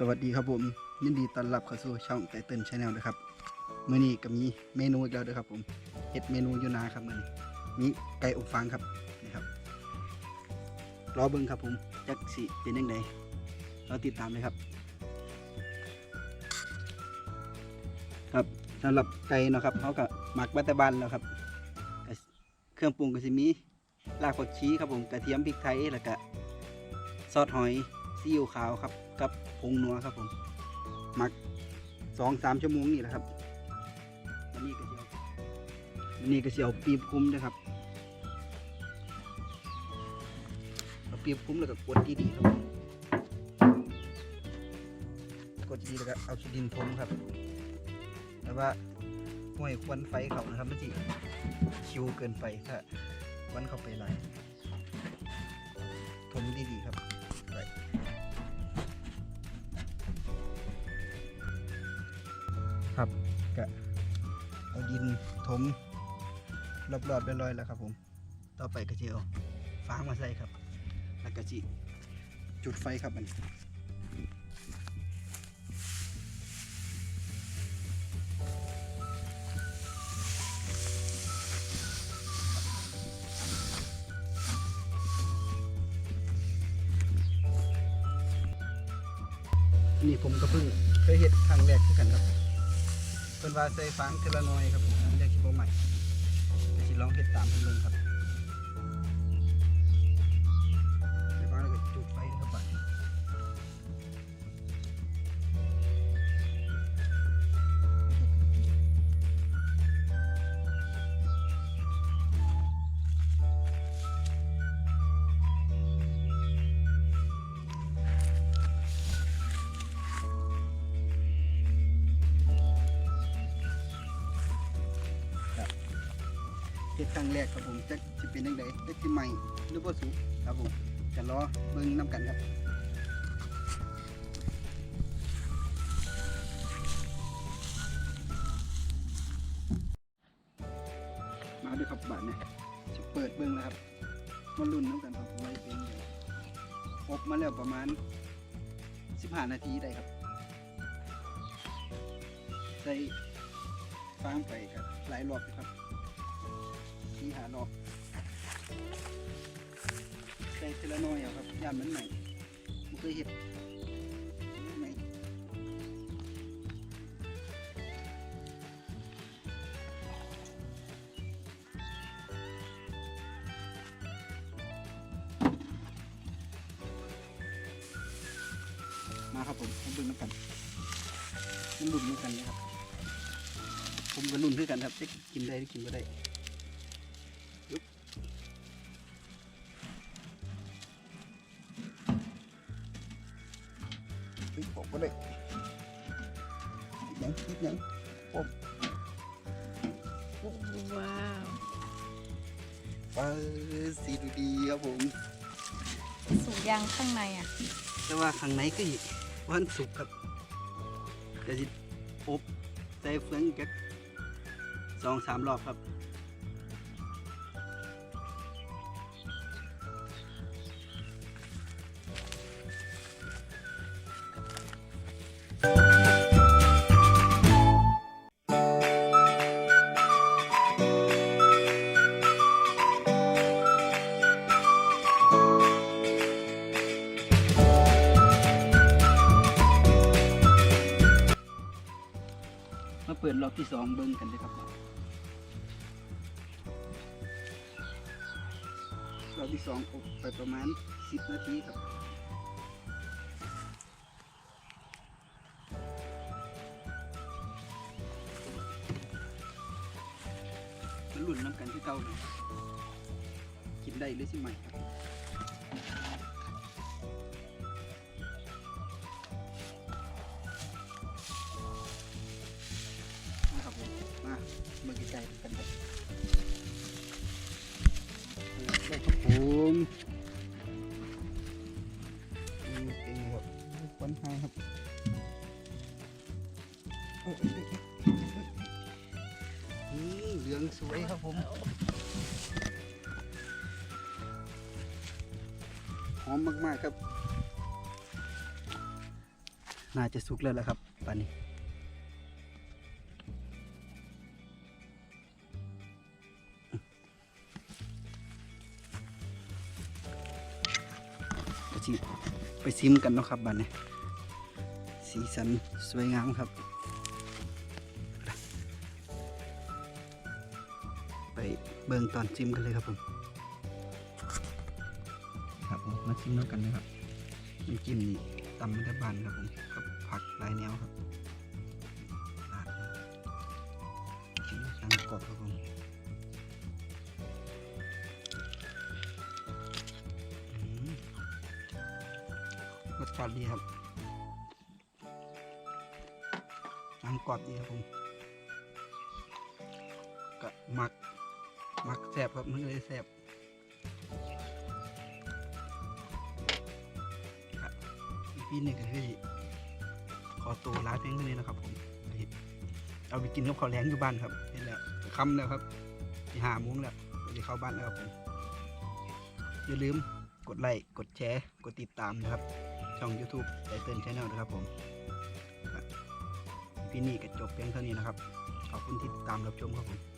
สวัสดีครับผม ยินดีต้อนรับเข้าสู่ช่องไตเติ้ลชาแนลนะครับมื้อนี้ก็มีเมนูอีกแล้วเด้อครับผมเฮ็ดเมนูอยู่นาครับมื้อนี้มีไก่อบฟางครับนี่ครับรอเบิ่งครับผมจักสิเป็นยังไงเราติดตามเลยครับ ครับสำหรับไก่เนาะครับเขาก็หมักไว้แต่บ้านแล้วครับ เครื่องปรุงก็สิมีรากผักชีครับผมกระเทียมพริกไทยแล้วก็ซอสหอย ซีอิ๊วขาวครับกับผงนัวครับผมหมักสองสามชั่วโมงนี่แหละครับวันนี้ก็เสียววันนี้ก็เสียวปีบคุ้มนะครับเอาปีบคุ้มแล้วก็กดดีๆครับกดดีๆแล้วก็เอาขี้ดินทมครับแต่ว่าห่วยควันไฟเขานะครับมันจะคิวเกินไปถ้าควันเข้าไปหลายทนดีๆครับ ครับก็เอาดินถมรอบๆไปลอยแล้วครับผม ต่อไปก็จะเอาฟางมาใส่ครับ แล้วก็จิจุดไฟครับมันนี่ผมก็เพิ่งเคยเห็ดครั้งแรกคือกันครับ เพิ่นว่าใส่ฟางเทละน้อยครับผมอันเรียกชิโบใหม่ไปสิลองเห็ดตามเพิ่นเบิ่งครับ เห็ดครั้งแรกครับผมจะสิเป็นยังไงจะสิใหม่หรือบ่สุกครับผมจะรอเบิ่งน้ำกันครับมาด้วยครับบาทเนี่ยจะเปิดเบิ่งแล้วครับมาลุ้นน้ำกันครับว่าจะเป็นยังไงอบมาแล้วประมาณ 15 นาทีได้ครับ ใส่ฟางไปครับหลายรอบครับ สี่หารอบใส่ทีละน้อยเอาครับยามมันใหม่ไม่เคยเห็ดใหมมาครับผมมบิ่งน้ำกันมันลุ่นเหมือนกันเลยครับ ผมก็ลุ่นด้วยกันครับจะกินได้หรือกินไม่ได้ เฮ้ยผมก็ได้ยังคิดยังว้าวเออสีดูดีครับผม สุกยางข้างในอะ แต่ว่าข้างในก็อีกวันสุกครับจะสิอบใส่เฟืองแก๊กสองสามรอบครับ ปิดรอบที่สองเบิ้งกันเลยครับรอบที่สองอบไปประมาณสิบนาทีครับมันหลุ่นน้ำกันที่เก่าเลยกินได้หรือสิใหม่ครับนะครับ มาเมื่อกี้ไก่กันครับผมนี่เป็นหมดควันไฮครับอ้ยเอ้ยเอ้ยเอ้ยนี่เหลืองสวยครับผมหอมมากๆครับ น่าจะสุกแล้วแหละครับป่านนี้ สิไปซิมกันเนาะครับบัดนี้สีสันสวยงามครับ ไปเบิ่งตอนซิมกันเลยครับผมครับผมมาซิมแล้วกันนะครับน้ำจิ้มนี่ตำไม่ได้บานครับผมกับผักหลายแนวครับราดน้ำกรอบครับผม ชาติดีครับน้ำกรอบดีครับผมก็มักมักแสบครับมันเลยแสบครับอีพีหนึ่งก็คือขอตัวลาเพียงเท่านี้นะครับผมเอาไปกินกับข้าวแรงอยู่บ้านครับเห็นแล้วค่ำแล้วครับมีหามุ้งแล้วก็จะเข้าบ้านแล้วครับผมอย่าลืมกดไลค์กดแชร์ กดติดตามนะครับ ช่อง YouTube ไตเติ้ลชาแนลนะครับผมพี่นี่ก็จบเพียงเท่านี้นะครับ ขอบคุณที่ติดตามรับชมครับผม